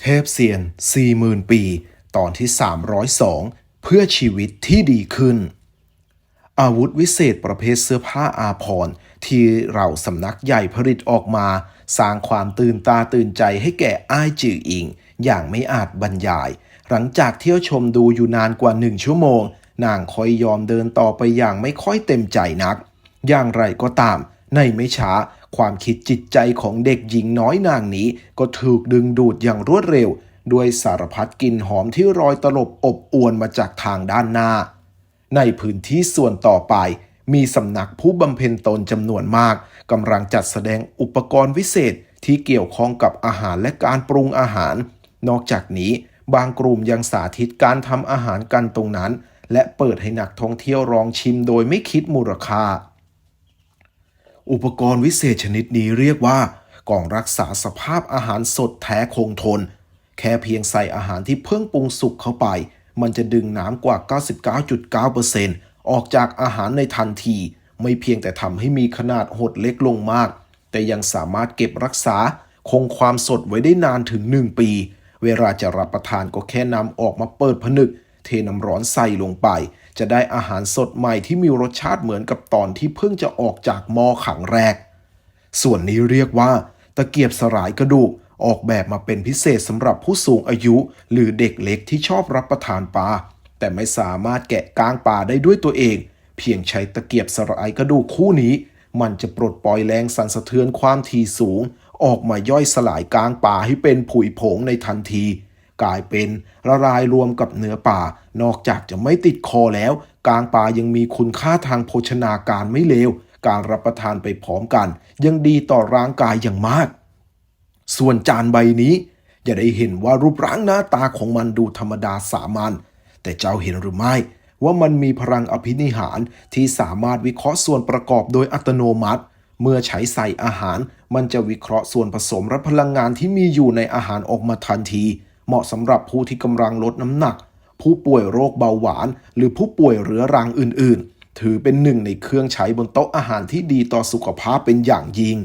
เทพเซียน 40,000 ปี ตอนที่ 302 เพื่อชีวิตที่ดีขึ้น อาวุธวิเศษประเภทเสื้อผ้าอาภรณ์ที่เราสำนักใหญ่ผลิตออกมา สร้างความตื่นตาตื่นใจให้แก่อ้ายจืออิง อย่างไม่อาจบรรยาย หลังจากเที่ยวชมดูอยู่นานกว่าหนึ่งชั่วโมง นางคอยยอมเดินต่อไปอย่างไม่ค่อยเต็มใจนัก อย่างไรก็ตาม ในไม่ช้า ความคิดจิตใจของเด็กหญิงน้อยนางนี้ ก็ถูกดึงดูดอย่างรวดเร็ว ด้วยสารพัดกลิ่นหอมที่รอยตลบอบอวนมาจากทางด้านหน้า ในพื้นที่ส่วนต่อไป มีสำนักผู้บำเพ็ญตนจำนวนมากกำลังจัดแสดงอุปกรณ์วิเศษที่เกี่ยวข้องกับอาหารและการปรุงอาหาร นอกจากนี้บางกลุ่มยังสาธิตการทำอาหารกันตรงนั้น และเปิดให้นักท่องเที่ยวลองชิมโดยไม่คิดมูลค่า อุปกรณ์วิเศษชนิดนี้เรียกว่ากล่องรักษาสภาพอาหารสดแท้คงทน แค่เพียงใส่อาหารที่เพิ่งปรุงสุกเข้าไป มันจะดึงน้ำกว่า 99.9%ออกจากอาหารในทันที ไม่เพียงแต่ทำให้มีขนาดหดเล็กลงมาก แต่ยังสามารถเก็บรักษาคงความสดไว้ได้นานถึง 1 ปี เวลาจะรับประทานก็แค่นำออกมาเปิดผนึก เทน้ำร้อนใส่ลงไป จะได้อาหารสดใหม่ที่มีรสชาติเหมือนกับตอนที่เพิ่งจะออกจากหม้อขังแรก ส่วนนี้เรียกว่า ตะเกียบสลายกระดูกออกแบบมาเป็นพิเศษสำหรับผู้สูงอายุ หรือเด็กเล็กที่ชอบรับประทานปลาแต่ไม่สามารถแกะก้างปลาได้ด้วยตัวเอง เพียงใช้ตะเกียบสลายกระดูกคู่นี้ มันจะปลดปล่อยแรงสั่นสะเทือนความถี่สูง ออกมาย่อยสลายก้างปลาให้เป็นผุยผงในทันที กลายเป็นละลายรวมกับเนื้อปลานอกจากจะไม่ติดคอแล้ว กางปลายังมีคุณค่าทางโภชนาการไม่เลว การรับประทานไปพร้อมกัน ยังดีต่อร่างกายอย่างมาก ส่วนจานใบนี้อย่าได้เห็นว่ารูปร่างหน้าตาของมันดูธรรมดาสามัญแต่เจ้าเห็นหรือไม่ว่ามันมีพลังอภินิหารที่สามารถวิเคราะห์ส่วนประกอบโดยอัตโนมัติ เมื่อใช้ใส่อาหาร มันจะวิเคราะห์ส่วนผสมและพลังงานที่มีอยู่ในอาหารออกมาทันที เหมาะสำหรับผู้ที่กำลังลดน้ำหนัก ผู้ป่วยโรคเบาหวาน หรือผู้ป่วยเรื้อรังอื่น ๆ ถือเป็นหนึ่งในเครื่องใช้บนโต๊ะอาหารที่ดีต่อสุขภาพเป็นอย่างยิ่ง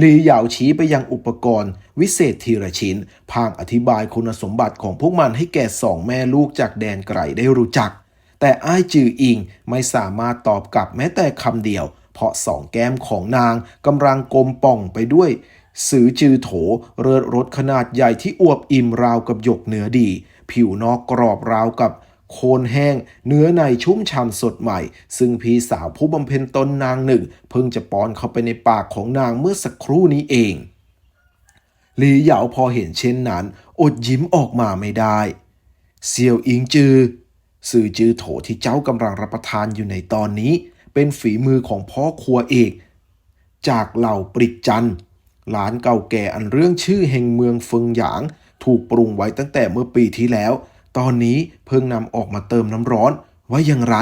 ลีเหยาชี้ไปยังอุปกรณ์ วิเศษทีละชิ้น พางอธิบายคุณสมบัติของพวกมันให้แก่สองแม่ลูกจากแดนไกลได้รู้จัก แต่อ้ายจืออิงไม่สามารถตอบกลับแม้แต่คำเดียว เพราะสองแก้มของนางกำลังกลมป่องไปด้วย สือจือโถ เริดรสขนาดใหญ่ที่อวบอิ่มราวกับหยกเนื้อดี ผิวนอกกรอบราวกับโคนแห้ง เนื้อในชุ่มฉ่ำสดใหม่ ซึ่งพี่สาวผู้บำเพ็ญตนนางหนึ่ง เพิ่งจะป้อนเข้าไปในปากของนางเมื่อสักครู่นี้เองหลีเหยาพอเห็นเช่นนั้น อดยิ้มออกมาไม่ได้ เซียวอิงจือ สื่อจือโถที่เจ้ากำลังรับประทานอยู่ในตอนนี้ เป็นฝีมือของพ่อครัวเอก จากเหล่าปริจันทร์ ร้านเก่าแก่อันเรื่องชื่อแห่งเมืองเฟิงหยาง ถูกปรุงไว้ตั้งแต่เมื่อปีที่แล้ว ตอนนี้เพิ่งนำออกมาเติมน้ำร้อน ว่าอย่างไร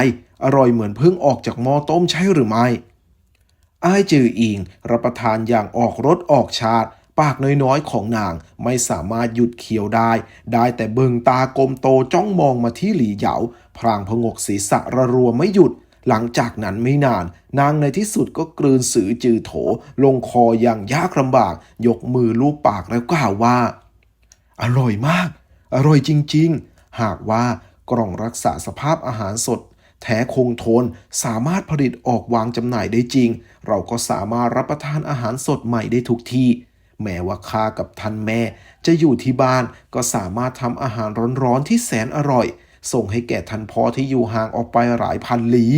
อร่อยเหมือนเพิ่งออกจากหม้อต้มใช่หรือไม่อ้ายจืออิงรับประทานอย่างออกรสออกชาติ ปากน้อยๆของนางไม่สามารถหยุดเคี้ยวได้ ได้แต่เบิงตากลมโตจ้องมองมาที่หลี่เหยา พรางพงกศีรษะระรัวไม่หยุด หลังจากนั้นไม่นาน นางในที่สุดก็กลืนสือจือโถ ลงคออย่างยากลำบาก ยกมือลูบปากแล้วกล่าวว่า อร่อยมาก อร่อยจริงๆ หากว่ากล่องรักษาสภาพอาหารสด แท้คงทนสามารถผลิตออกวางจำหน่ายได้จริง เราก็สามารถรับประทานอาหารสดใหม่ได้ทุกที่แม้ว่าข้ากับท่านแม่ จะอยู่ที่บ้านก็สามารถทำอาหารร้อนๆที่แสนอร่อย ส่งให้แก่ท่านพ่อที่อยู่ห่างออกไปหลายพันลี้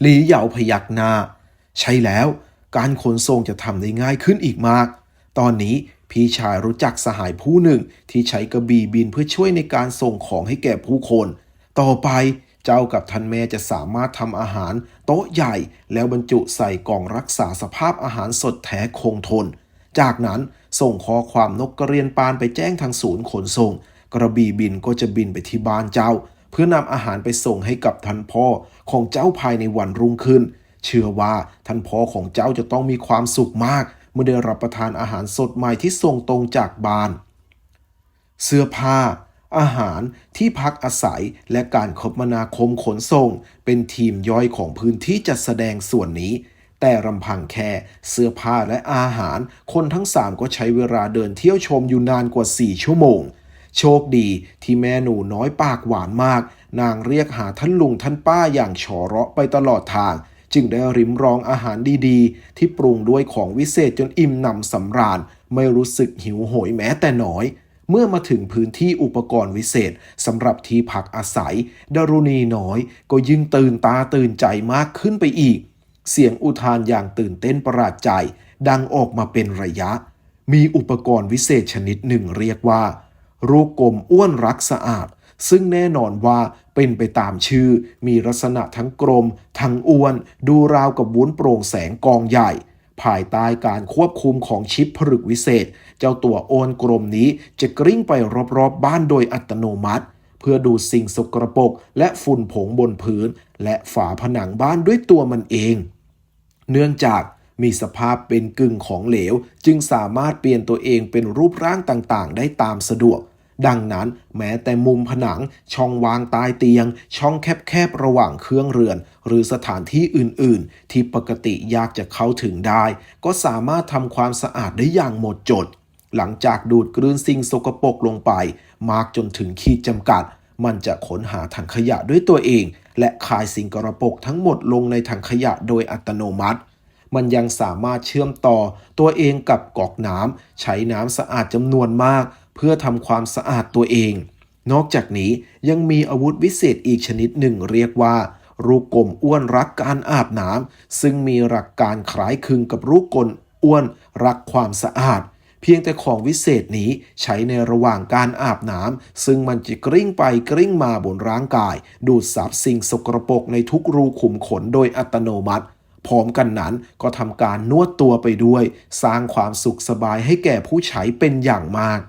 หลีเหยาพยักหน้า ใช่แล้ว การขนส่งจะทำได้ง่ายขึ้นอีกมาก ตอนนี้พี่ชายรู้จักสหายผู้หนึ่งที่ใช้กระบี่บินเพื่อช่วยในการส่งของให้แก่ผู้คน ต่อไปเจ้ากับท่านแม่จะสามารถทำอาหาร โต๊ะใหญ่แล้วบรรจุใส่กล่องรักษาสภาพอาหารสดแท้คงทน จากนั้นส่งข้อความนกกระเรียนปานไปแจ้งทางศูนย์ขนส่ง กระบี่บินก็จะบินไปที่บ้านเจ้า เพื่อนำอาหารไปส่งให้กับท่านพ่อของเจ้าภายในวันรุ่งขึ้น เชื่อว่าท่านพ่อของเจ้าจะต้องมีความสุขมาก เมื่อได้รับประทานอาหารสดใหม่ที่ส่งตรงจากบ้าน เสื้อผ้าอาหารที่พักอาศัยและการคมนาคมขนส่ง เป็นทีมย่อยของพื้นที่จัดแสดงส่วนนี้ แต่รำพังแค่เสื้อผ้าและอาหาร คนทั้งสามก็ใช้เวลาเดินเที่ยวชมอยู่นานกว่า 4 ชั่วโมง โชคดีที่แม่หนูน้อยปากหวานมาก นางเรียกหาท่านลุงท่านป้าอย่างฉอเราะไปตลอดทาง จึงได้ริมรองอาหารดีๆ ที่ปรุงด้วยของวิเศษจนอิ่มหนำสำราญ ไม่รู้สึกหิวโหยแม้แต่น้อยเมื่อมาถึงพื้นที่อุปกรณ์วิเศษสำหรับที่พักอาศัย ดารุณีน้อยก็ยิ่งตื่นตาตื่นใจมากขึ้นไปอีก เสียงอุทานอย่างตื่นเต้นประหลาดใจ ดังออกมาเป็นระยะ มีอุปกรณ์วิเศษชนิดหนึ่งเรียกว่า รูปกลมอ้วนรักสะอาด ซึ่งแน่นอนว่าเป็นไปตามชื่อ มีลักษณะทั้งกลม ทั้งอ้วน ดูราวกับวุ้นโปร่งแสงกองใหญ่ ภายใต้การควบคุมของชิปผลึกวิเศษ เจ้าตัวโอนกลมนี้จะกริ้งไปรอบๆบบ้านโดยอัตโนมัติเพื่อดูสิ่งสกรปรกและฝุ่นผงบนพื้น และฝาผนังบ้านด้วยตัวมันเอง เนื่องจากมีสภาพเป็นกึ่งของเหลว จึงสามารถเปลี่ยนตัวเองเป็นรูปร่างต่างๆ ได้ตามสะดวก ดังนั้นแม้แต่มุมผนัง ช่องวางใต้เตียง ช่องแคบๆระหว่างเครื่องเรือน หรือสถานที่อื่นๆ ที่ปกติยากจะเข้าถึงได้ ก็สามารถทำความสะอาดได้อย่างหมดจด หลังจากดูดกลืนสิ่งสกปรกลงไป มากจนถึงขีดจำกัด มันจะค้นหาถังขยะด้วยตัวเอง และคายสิ่งกระปรกทั้งหมดลงในถังขยะโดยอัตโนมัติมันยังสามารถเชื่อมต่อตัวเองกับกอกน้ำใช้น้ำสะอาดจำนวนมาก เพื่อทำความสะอาดตัวเอง นอกจากนี้ยังมีอาวุธวิเศษอีกชนิดหนึ่งเรียกว่ารูปกลมอ้วนรักการอาบน้ำซึ่งมีหลักการคล้ายคลึงกับรูปกลอ้วนรักความสะอาด เพียงแต่ของวิเศษนี้ใช้ในระหว่างการอาบน้ำซึ่งมันจะกริ้งไปกริ้งมาบนร่างกาย ดูดซับสิ่งสกรปรกในทุกรูขุมขนโดยอัตโนมัติ พร้อมกันนั้นก็ทำการนวดตัวไปด้วย สร้างความสุขสบายให้แก่ผู้ใช้เป็นอย่างมาก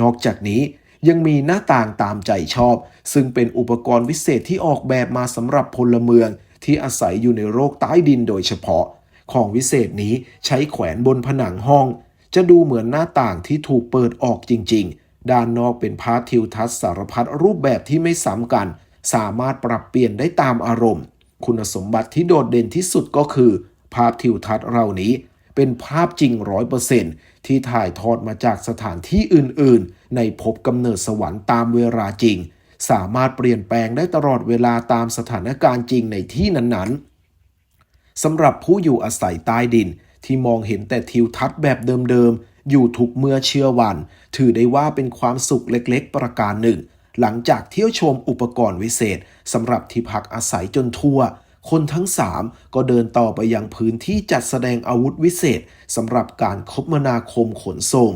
นอกจากนี้ยังมีหน้าต่างตามใจชอบ ซึ่งเป็นอุปกรณ์วิเศษที่ออกแบบมาสำหรับพลเมืองที่อาศัยอยู่ในโลกใต้ดินโดยเฉพาะ ของวิเศษนี้ใช้แขวนบนผนังห้อง จะดูเหมือนหน้าต่างที่ถูกเปิดออกจริง ๆ ด้านนอกเป็นภาพทิวทัศน์สารพัดรูปแบบที่ไม่ซ้ำกัน สามารถปรับเปลี่ยนได้ตามอารมณ์ คุณสมบัติที่โดดเด่นที่สุดก็คือ ภาพทิวทัศน์เหล่านี้ เป็นภาพจริงร้อยเปอร์เซ็นต์ ที่ถ่ายทอดมาจากสถานที่อื่น ๆ ในภพกำเนิดสวรรค์ตามเวลาจริง สามารถเปลี่ยนแปลงได้ตลอดเวลาตามสถานการณ์จริงในที่นั้นๆสำหรับผู้อยู่อาศัยใต้ดินที่มองเห็นแต่ทิวทัศน์แบบเดิม ๆ อยู่ทุกเมื่อเชื่อวัน ถือได้ว่าเป็นความสุขเล็ก ๆ ประการหนึ่ง หลังจากเที่ยวชมอุปกรณ์วิเศษสำหรับที่พักอาศัยจนทั่ว คนทั้งสามก็เดินต่อไปยังพื้นที่จัดแสดงอาวุธวิเศษสำหรับการคมนาคมขนส่ง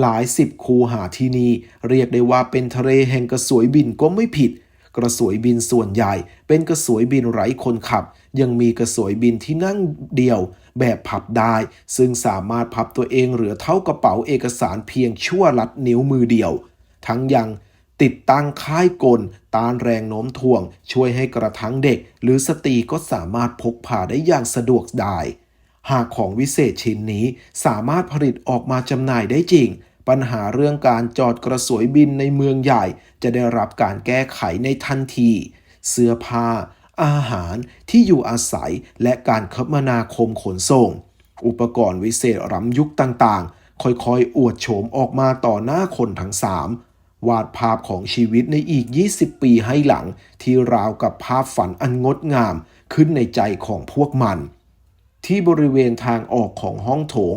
หลายสิบคูหาที่นี่เรียกได้ว่าเป็นทะเลแห่งกระสวยบินก็ไม่ผิด กระสวยบินส่วนใหญ่ เป็นกระสวยบินไร้คนขับ ยังมีกระสวยบินที่นั่งเดียว แบบพับได้ ซึ่งสามารถพับตัวเองเหลือเท่ากระเป๋าเอกสารเพียงชั่วลัดนิ้วมือเดียว ทั้งยัง ติดตั้งค่ายกลต้านแรงโน้มถ่วง ช่วยให้กระทั่งเด็ก หรือสตรีก็สามารถพกพาได้อย่างสะดวกได้ หากของวิเศษชิ้นนี้สามารถผลิตออกมาจำหน่ายได้จริง ปัญหาเรื่องการจอดกระสวยบินในเมืองใหญ่ จะได้รับการแก้ไขในทันที เสื้อผ้า อาหารที่อยู่อาศัยและการคมนาคมขนส่ง อุปกรณ์วิเศษล้ำยุคต่างๆ ค่อยๆ อวดโฉมออกมาต่อหน้าคนทั้งสาม วาดภาพของชีวิตในอีก 20 ปีให้หลัง ที่ราวกับภาพฝันอันงดงามขึ้นในใจของพวกมัน ที่บริเวณทางออกของห้องโถง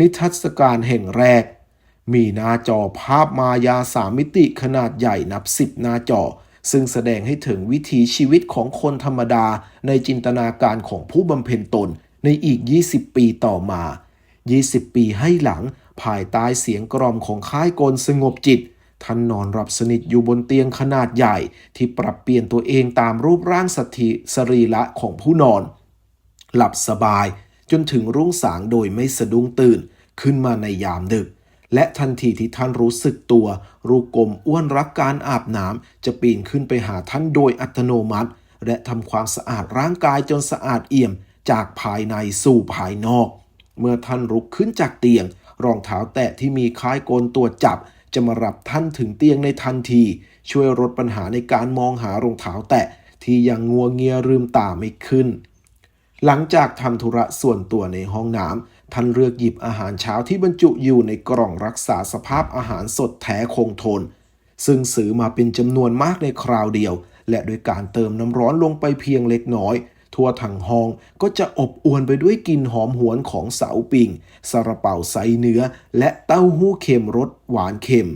นิทรรศการแห่งแรก มีหน้าจอภาพมายาสามมิติขนาดใหญ่นับสิบหน้าจอ ซึ่งแสดงให้ถึงวิถีชีวิตของคนธรรมดาในจินตนาการของผู้บำเพ็ญตนในอีก 20 ปีต่อมา 20 ปีให้หลัง ภายใต้เสียงกรอมของค่ายกลสงบจิต ท่านนอนหลับสนิทอยู่บนเตียงขนาดใหญ่ ที่ปรับเปลี่ยนตัวเองตามรูปร่างสถิสรีระของผู้นอน หลับสบายจนถึงรุ่งสางโดยไม่สะดุ้งตื่นขึ้นมาในยามดึก และทันทีที่ท่านรู้สึกตัวรูกลมอ้วนรักการอาบน้ำจะปีนขึ้นไปหาท่านโดยอัตโนมัติ และทำความสะอาดร่างกายจนสะอาดเอี่ยม จากภายในสู่ภายนอก เมื่อท่านลุกขึ้นจากเตียงรองเท้าแตะที่มีคล้ายโกนตัวจับ จะมารับท่านถึงเตียงในทันที ช่วยลดปัญหาในการมองหารองเท้าแตะที่ยังงัวเงียลืมตาไม่ขึ้น หลังจากทำธุระส่วนตัวในห้องน้ำท่านเลือกหยิบอาหารเช้าที่บรรจุอยู่ในกล่องรักษาสภาพอาหารสดแท้คงทน ซึ่งซื้อมาเป็นจำนวนมากในคราวเดียว และโดยการเติมน้ำร้อนลงไปเพียงเล็กน้อย ทั่วทั้งห้องก็จะอบอวนไปด้วยกลิ่นหอมหวนของเสาปิงซาลาเปาไซเนื้อ และเต้าหู้เค็มรสหวานเค็ม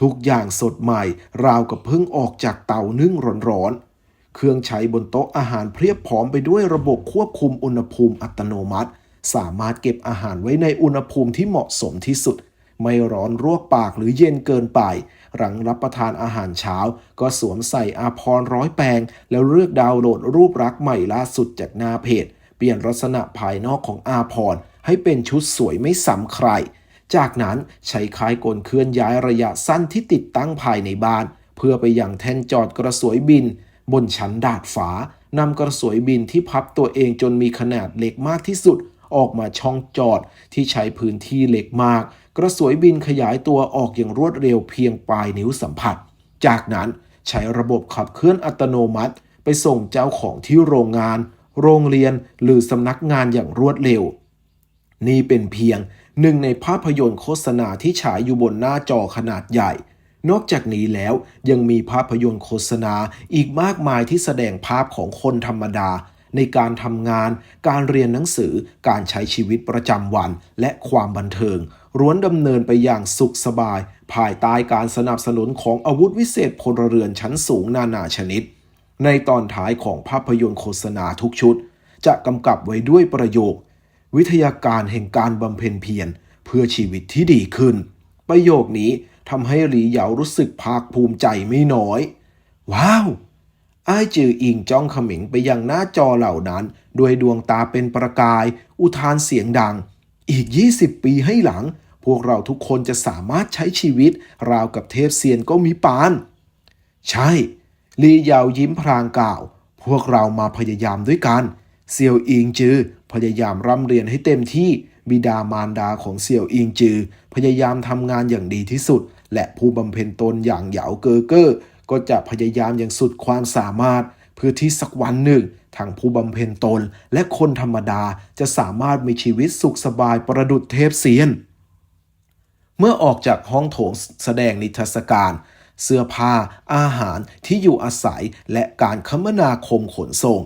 ทุกอย่างสดใหม่ราวกับเพิ่งออกจากเตานึ่งร้อนๆ เครื่องใช้บนโต๊ะอาหารเพียบพร้อมไปด้วยระบบควบคุมอุณหภูมิอัตโนมัติ สามารถเก็บอาหารไว้ในอุณหภูมิที่เหมาะสมที่สุด ไม่ร้อนรวกปากหรือเย็นเกินไป หลังรับประทานอาหารเช้า ก็สวมใส่อาพรร้อยแปลง แล้วเลือกดาวน์โหลดรูปรักษณ์ใหม่ล่าสุดจากหน้าเพจ เปลี่ยนลักษณะภายนอกของอาพรให้เป็นชุดสวยไม่ซ้ำใคร จากนั้นใช้คายกลเคลื่อนย้ายระยะสั้นที่ติดตั้งภายในบ้าน เพื่อไปยังแท่นจอดกระสวยบิน บนชั้นดาดฟ้านำกระสวยบินที่พับตัวเองจนมีขนาดเล็กมากที่สุด ออกมาช่องจอดที่ใช้พื้นที่เล็กมาก กระสวยบินขยายตัวออกอย่างรวดเร็วเพียงปลายนิ้วสัมผัส จากนั้นใช้ระบบขับเคลื่อนอัตโนมัติ ไปส่งเจ้าของที่โรงงาน โรงเรียนหรือสำนักงานอย่างรวดเร็ว นี่เป็นเพียงหนึ่งในภาพยนตร์โฆษณาที่ฉายอยู่บนหน้าจอขนาดใหญ่ นอกจากนี้แล้วยังมีภาพยนตร์โฆษณาอีกมากมายที่แสดงภาพของคนธรรมดา ในการทำงาน การเรียนหนังสือ การใช้ชีวิตประจำวัน และความบันเทิง ร้วนดำเนินไปอย่างสุขสบาย ภายใต้การสนับสนุนของอาวุธวิเศษพลเรือนชั้นสูงนานาชนิด ในตอนท้ายของภาพยนตร์โฆษณาทุกชุด จะกำกับไว้ด้วยประโยค วิทยาการแห่งการบำเพ็ญเพียรเพื่อชีวิตที่ดีขึ้น ประโยคนี้ทำให้หลีเหยารู้สึกภาคภูมิใจไม่น้อย ว้าวไอ้จืออิงจ้องเขมิงไปยังหน้าจอเหล่านั้น ด้วยดวงตาเป็นประกาย อุทานเสียงดัง อีก 20 ปีให้หลัง พวกเราทุกคนจะสามารถใช้ชีวิต ราวกับเทพเซียนก็มีปาน ใช่ ลีเหยาวยิ้มพรางกล่าว พวกเรามาพยายามด้วยกัน เซียวอิงจือ พยายามร่ำเรียนให้เต็มที่ บิดามารดาของเซียวอิงจือ พยายามทำงานอย่างดีที่สุด และผู้บำเพ็ญตนอย่างเหยาเกอเกอร์ก็จะพยายามอย่างสุดความสามารถ เพื่อที่สักวันหนึ่ง ทั้งผู้บำเพ็ญตนและคนธรรมดาจะสามารถมีชีวิตสุขสบายประดุจเทพเซียน เมื่อออกจากห้องโถงแสดงนิทรรศการ เสื้อผ้า อาหารที่อยู่อาศัยและการคมนาคมขนส่ง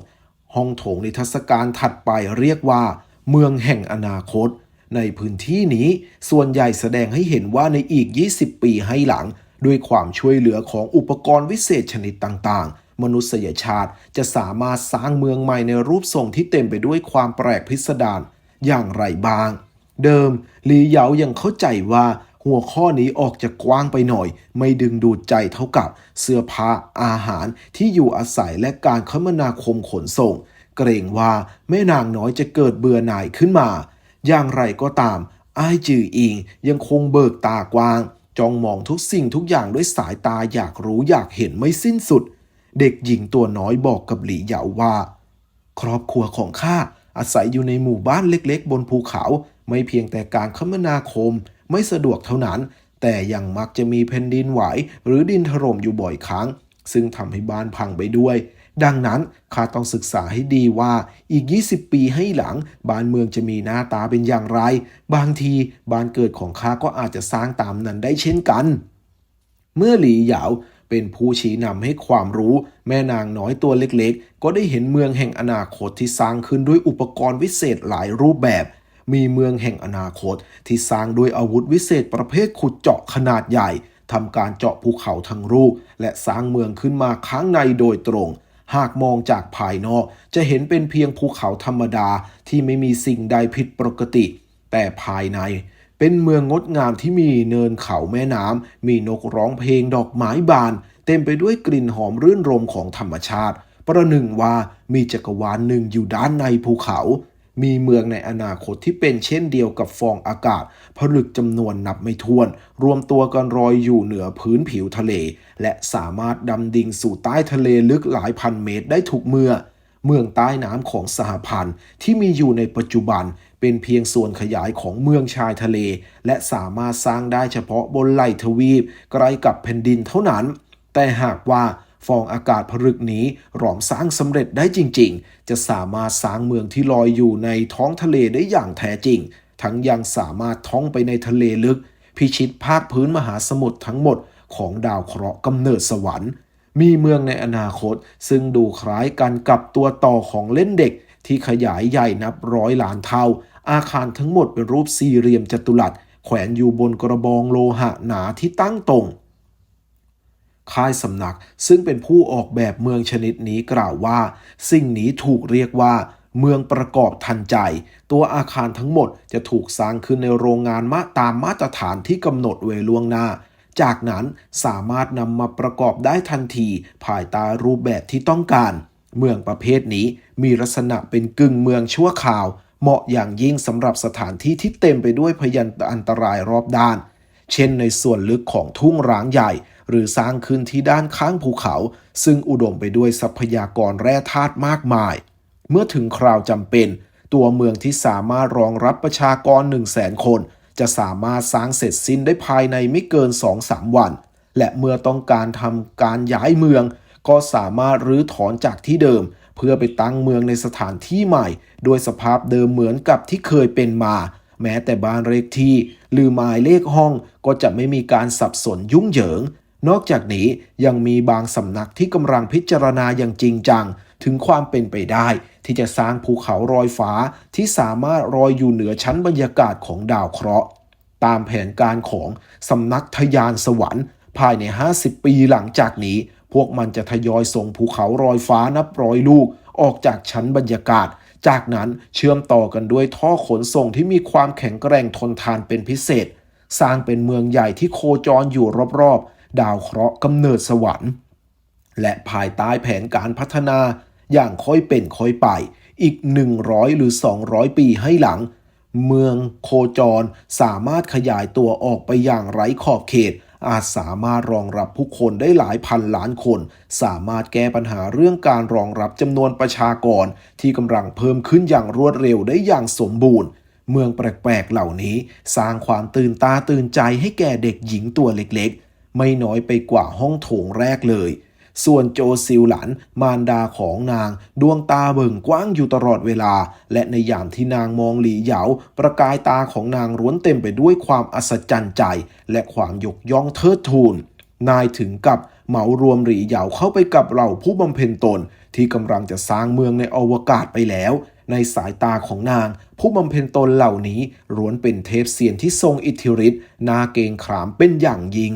ห้องโถงนิทรรศการถัดไปเรียกว่า เมืองแห่งอนาคต ในพื้นที่นี้ส่วนใหญ่แสดงให้เห็นว่าในอีก 20 ปีให้หลัง ด้วยความช่วยเหลือของอุปกรณ์วิเศษชนิดต่างๆ มนุษยชาติจะสามารถสร้างเมืองใหม่ในรูปทรงที่เต็มไปด้วยความแปลกพิสดารอย่างไรบ้าง เดิมหลีเหยายังเข้าใจว่าหัวข้อนี้ออกจะกว้างไปหน่อย ไม่ดึงดูดใจเท่ากับเสื้อผ้าอาหารที่อยู่อาศัยและการคมนาคมขนส่ง เกรงว่าแม่นางน้อยจะเกิดเบื่อหน่ายขึ้นมา อย่างไรก็ตามอ้ายจืออิงยังคงเบิกตากว้าง จ้องมองทุกสิ่งทุกอย่างด้วยสายตาอยากรู้อยากเห็นไม่สิ้นสุด เด็กหญิงตัวน้อยบอกกับหลีเหยาว่า ครอบครัวของข้าอาศัยอยู่ในหมู่บ้านเล็กๆ บนภูเขา ไม่เพียงแต่การคมนาคมไม่สะดวกเท่านั้น แต่ยังมักจะมีแผ่นดินไหว หรือดินถล่มอยู่บ่อยครั้ง ซึ่งทำให้บ้านพังไปด้วย ดังนั้นข้าต้องศึกษาให้ดีว่าอีก 20 ปีให้หลัง บ้านเมืองจะมีหน้าตาเป็นอย่างไร บางทีบ้านเกิดของข้าก็อาจจะสร้างตามนั้นได้เช่นกัน เมื่อหลีเหยา เป็นผู้ชี้นำให้ความรู้ แม่นางน้อยตัวเล็กๆ ก็ได้เห็นเมืองแห่งอนาคตที่สร้างขึ้นด้วยอุปกรณ์วิเศษหลายรูปแบบ มีเมืองแห่งอนาคตที่สร้างด้วยอาวุธวิเศษประเภทขุดเจาะขนาดใหญ่ทำการเจาะภูเขาทั้งลูกและสร้างเมืองขึ้นมาข้างในโดยตรง หากมองจากภายนอก จะเห็นเป็นเพียงภูเขาธรรมดาที่ไม่มีสิ่งใดผิดปกติ แต่ภายใน เป็นเมืองงดงามที่มีเนินเขาแม่น้ำ มีนกร้องเพลงดอกไม้บาน เต็มไปด้วยกลิ่นหอมรื่นรมของธรรมชาติ ประหนึ่งว่ามีจักรวาลหนึ่งอยู่ด้านในภูเขา มีเมืองในอนาคตที่เป็นเช่นเดียวกับฟองอากาศ ผลึกจำนวนนับไม่ถ้วน รวมตัวกันรอยอยู่เหนือพื้นผิวทะเล และสามารถดำดิ่งสู่ใต้ทะเลลึกหลายพันเมตรได้ทุกเมื่อเมืองใต้น้ำของสหพันธ์ที่มีอยู่ในปัจจุบัน เป็นเพียงส่วนขยายของเมืองชายทะเล และสามารถสร้างได้เฉพาะบนไหล่ทวีปใกล้กับแผ่นดินเท่านั้น แต่หากว่าฟองอากาศผลึกนี้หลอมสร้างสำเร็จได้จริง ๆ จะสามารถสร้างเมืองที่ลอยอยู่ในท้องทะเลได้อย่างแท้จริง ทั้งยังสามารถท่องไปในทะเลลึก พิชิตภาคพื้นมหาสมุทรทั้งหมดของดาวเคราะห์กำเนิดสวรรค์ มีเมืองในอนาคต ซึ่งดูคล้ายกันกับตัวต่อของเล่นเด็ก ที่ขยายใหญ่นับร้อยล้านเท่า อาคารทั้งหมดเป็นรูปสี่เหลี่ยมจัตุรัส แขวนอยู่บนกระบองโลหะหนาที่ตั้งตรง ค่ายสำนักซึ่งเป็นผู้ออกแบบเมืองชนิดนี้กล่าวว่า สิ่งนี้ถูกเรียกว่า เมืองประกอบทันใจ ตัวอาคารทั้งหมดจะถูกสร้างขึ้นในโรงงานมาตามมาตรฐานที่กำหนดไว้ล่วงหน้าจากนั้นสามารถนำมาประกอบได้ทันที ภายใต้รูปแบบที่ต้องการ เมืองประเภทนี้มีลักษณะเป็นกึ่งเมืองชั่วคราว เหมาะอย่างยิ่งสำหรับสถานที่ที่เต็มไปด้วยพยันอันตรายรอบด้าน เช่นในส่วนลึกของทุ่งร้างใหญ่ หรือสร้างขึ้นที่ด้านข้างภูเขา ซึ่งอุดมไปด้วยทรัพยากรแร่ธาตุมากมาย เมื่อถึงคราวจำเป็น ตัวเมืองที่สามารถรองรับประชากร 1 0 0 0 0แสนคน จะสามารถสร้างเสร็จสิ้นได้ภายในไม่เกิน 2-3 วัน และเมื่อต้องการทำการย้ายเมือง ก็สามารถรื้อถอนจากที่เดิม เพื่อไปตั้งเมืองในสถานที่ใหม่ โดยสภาพเดิมเหมือนกับที่เคยเป็นมา แม้แต่บ้านเลขที่ หรือหมายเลขห้องก็จะไม่มีการสับสนยุ่งเหยิง นอกจากนี้ยังมีบางสำนักที่กำลังพิจารณาอย่างจริงจัง ถึงความเป็นไปได้ ที่จะสร้างภูเขารอยฟ้าที่สามารถลอยอยู่เหนือชั้นบรรยากาศของดาวเคราะห์ตามแผนการของสำนักทยานสวรรค์ ภายใน 50 ปีหลังจากนี้ พวกมันจะทยอยส่งภูเขารอยฟ้านับร้อยลูก ออกจากชั้นบรรยากาศ จากนั้นเชื่อมต่อกันด้วยท่อขนส่งที่มีความแข็งแกร่งทนทานเป็นพิเศษ สร้างเป็นเมืองใหญ่ที่โคจรอยู่รอบๆ ดาวเคราะห์กำเนิดสวรรค์ และภายใต้แผนการพัฒนาอย่างค่อยเป็นค่อยไป อีก 100 หรือ 200 ปีให้หลัง เมืองโคจรสามารถขยายตัวออกไปอย่างไร้ขอบเขต อาจสามารถรองรับผู้คนได้หลายพันล้านคน สามารถแก้ปัญหาเรื่องการรองรับจำนวนประชากร ที่กำลังเพิ่มขึ้นอย่างรวดเร็วได้อย่างสมบูรณ์ เมืองแปลกๆเหล่านี้ สร้างความตื่นตาตื่นใจให้แก่เด็กหญิงตัวเล็กๆ ไม่น้อยไปกว่าห้องโถงแรกเลย ส่วนโจซิลหลัน มารดาของนาง ดวงตาเบิ่งกว้างอยู่ตลอดเวลา และในยามที่นางมองหลีเหยา ประกายตาของนางร้วนเต็มไปด้วยความอัศจรรย์ใจ และความยกย่องเทิดทูน นายถึงกับเหมารวมหลีเหยาเข้าไปกับเหล่าผู้บำเพ็ญตน ที่กำลังจะสร้างเมืองในอวกาศไปแล้วในสายตาของนาง ผู้บำเพ็ญตนเหล่านี้ล้วนเป็นเทพเสียนที่ทรงอิทธิฤทธิ์นาเกงขามเป็นอย่างยิ่ง